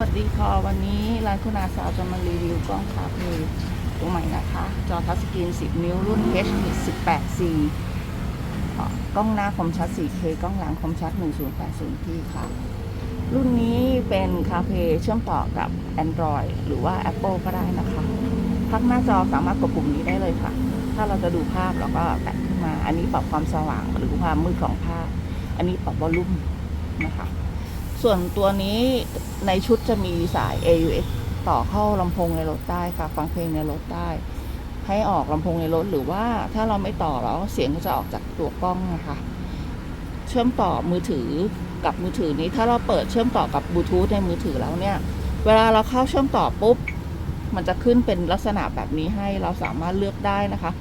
สวัสดีค่ะวันนี้ร้านคุณอาสาวจะมารีวิวกล้องคาเพตัวใหม่นะคะ จอทัชสกรีน 10 นิ้วรุ่น H 18 C กล้องหน้าคมชัด 4K กล้องหลังคมชัด 1080p ค่ะ รุ่นนี้เป็นคาเพเชื่อมต่อกับ Android หรือว่า Apple ก็ได้นะคะพักหน้าจอสามารถกดปุ่มนี้ได้เลยค่ะ ถ้าเราจะดูภาพเราก็แตะขึ้นมา อันนี้ปรับความสว่างหรือความมืดของภาพ อันนี้ปรับวอลลุ่มนะคะ ส่วนตัวนี้ในชุดจะมีสาย AUX ต่อเข้าลำโพงในรถได้ค่ะ ฟังเพลงในรถได้ ให้ออกลำโพงในรถหรือว่าถ้าเราไม่ต่อแล้วเสียงก็จะออกจากตัวกล้องนะคะ เชื่อมต่อมือถือกับมือถือนี้ ถ้าเราเปิดเชื่อมต่อกับบลูทูธในมือถือแล้วเนี่ย เวลาเราเข้าเชื่อมต่อปุ๊บ มันจะขึ้นเป็นลักษณะแบบนี้ให้เราสามารถเลือกได้นะคะ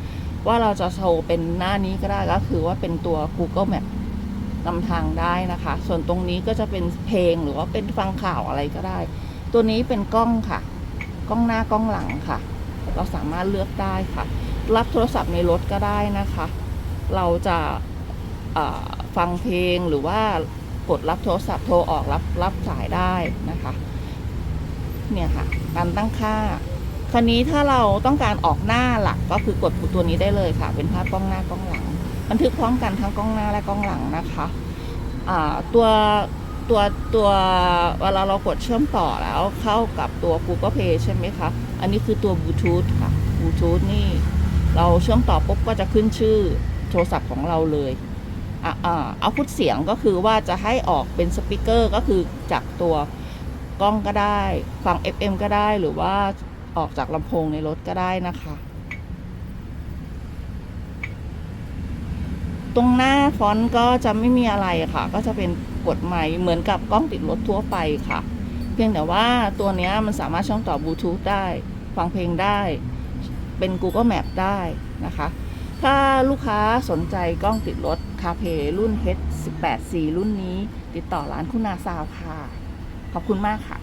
ว่าเราจะโชว์เป็นหน้านี้ก็ได้ก็คือว่าเป็นตัว Google Map นำทางได้นะคะ ส่วนตรงนี้ก็จะเป็นเพลงหรือว่าเป็นฟังข่าวอะไรก็ได้ ตัวนี้เป็นกล้องค่ะ กล้องหน้ากล้องหลังค่ะ เราสามารถเลือกได้ค่ะ รับโทรศัพท์ในรถก็ได้นะคะ เราจะฟังเพลงหรือว่ากดรับโทรศัพท์โทรออกรับรับสายได้นะคะ เนี่ยค่ะ การตั้งค่าคราวนี้ถ้าเราต้องการออกหน้าหลักก็คือกดปุ่มตัวนี้ได้เลยค่ะ เป็นภาพกล้องหน้ากล้องหลัง บันทึกพร้อมกันทั้งกล้องหน้าและกล้องหลังนะคะตัวตัวตัวเวลาเรากดเชื่อมต่อแล้วเข้ากับตัว Google Play ใช่ไหมคะ อันนี้คือตัวบลูทูธค่ะบลูทูธนี่ เราเชื่อมต่อปุ๊บก็จะขึ้นชื่อโทรศัพท์ของเราเลยเอาพุทเสียงก็คือว่าจะให้ออกเป็นสปีกเกอร์ก็คือจากตัวกล้องก็ได้ ฟัง FM ก็ได้หรือว่าออกจากลำโพงในรถก็ได้นะคะ ตรงหน้าฟอนต์ก็จะไม่มีอะไรค่ะ ก็จะเป็นกดไมค์เหมือนกับกล้องติดรถทั่วไปค่ะ เพียงแต่ว่าตัวนี้มันสามารถเชื่อมต่อบลูทูธได้ ฟังเพลงได้ เป็น Google Map ได้นะคะ ถ้าลูกค้าสนใจกล้องติดรถคาเพรุ่น H18C รุ่นนี้ ติดต่อร้านคุณนาซาวค่ะ ขอบคุณมากค่ะ